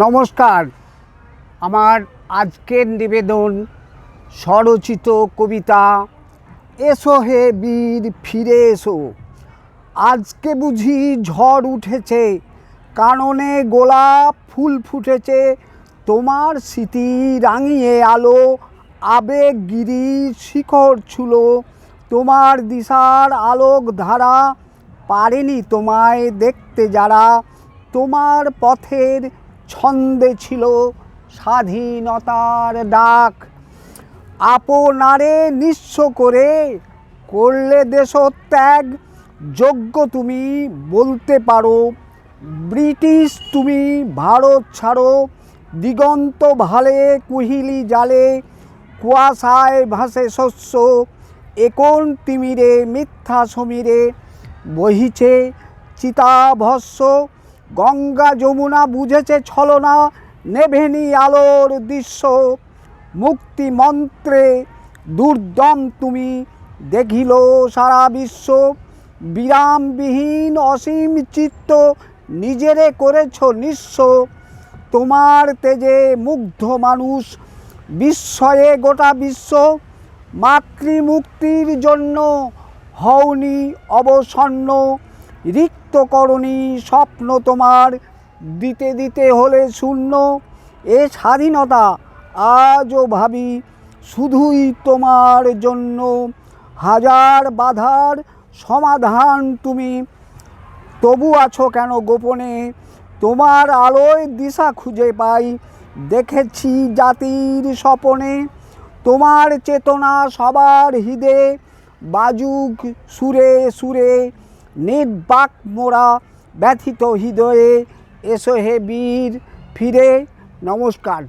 নমস্কার। আমার আজকের নিবেদন স্বরচিত কবিতা, এসো হে বীর, ফিরে এসো। আজকে বুঝি ঝড় উঠেছে, কাননে গোলাপ ফুল ফুটেছে, তোমার স্মৃতি রাঙিয়ে আলো, আবেগ গিরি শিখর ছুলো, তোমার দিশার আলোক ধারা পারেনি তোমায় দেখতে যারা, তোমার পথের ছন্দে ছিল স্বাধীনতার ডাক। আপনারে নিঃস্ব করে করলে দেশত্যাগ। যোগ্য তুমি বলতে পারো। ব্রিটিশ তুমি ভারত ছাড়ো। দিগন্ত ভালে কুহিলি জালে। কুয়াশায় ভাসে শস্য। একন তিমিরে মিথ্যা সমীরে। বহিছে চিতাভস্য গঙ্গা যমুনা বুঝেছে ছলনা, নেভেনি আলোর দৃশ্য। মুক্তি মন্ত্রে, দুর্দম তুমি দেখিল সারা বিশ্ব। বিরামবিহীন অসীম চিত্ত নিজেরে করেছ নিঃস্ব। তোমার তেজে মুগ্ধ মানুষ, বিস্ময়ে গোটা বিশ্ব। মাতৃমুক্তির জন্য হওনি অবসন্ন। রিক্ত করণী, স্বপ্ন তোমার। দিতে দিতে হলে শূন্য, এ স্বাধীনতা আজও ভাবি, শুধুই তোমার জন্য। হাজার বাধার সমাধান তুমি, তবু আছো কেন গোপনে? তোমার আলোয় দিশা খুঁজে পাই, দেখেছি জাতির স্বপনে। তোমার চেতনা সবার হৃদে বাজুক সুরে সুরে নির্বাক মোড়া ব্যথিত হৃদয়ে এসো হে বীর ফিরে নমস্কার।